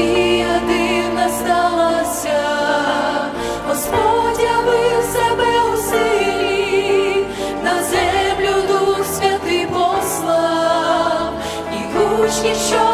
подія дивна сталася, Господь явив себе у силі, на землю дух святий послав, і гучні, що.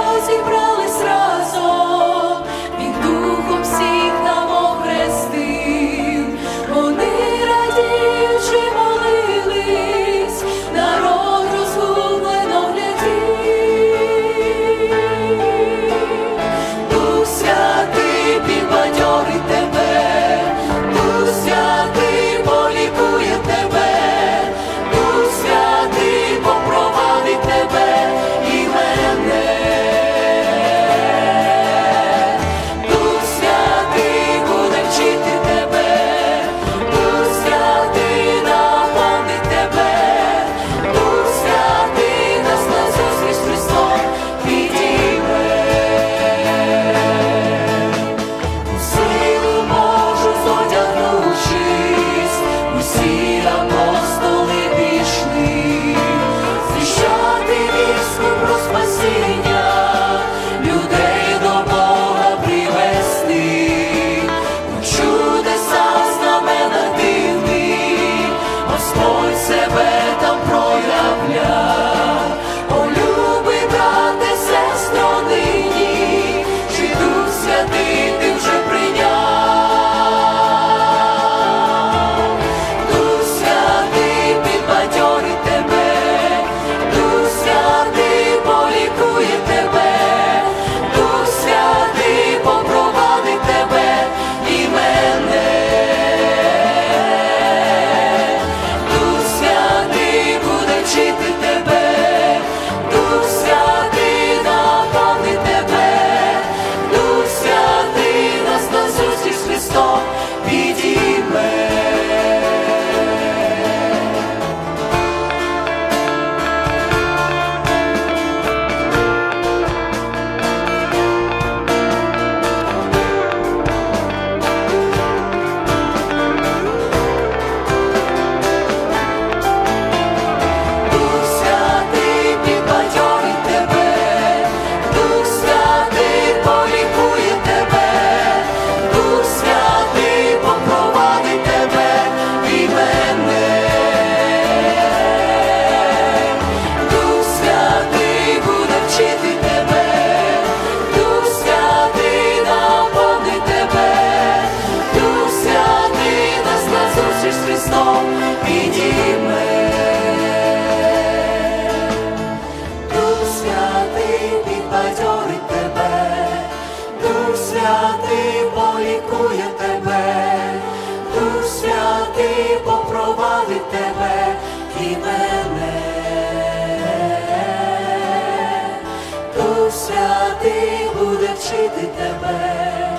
підійме, Дух святий підбадьорить тебе, Дух святий полікує тебе, Дух святий попровадить тебе і мене, Дух святий буде вчити тебе,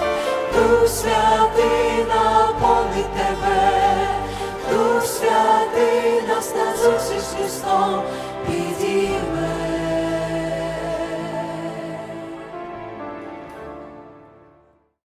Дух святий.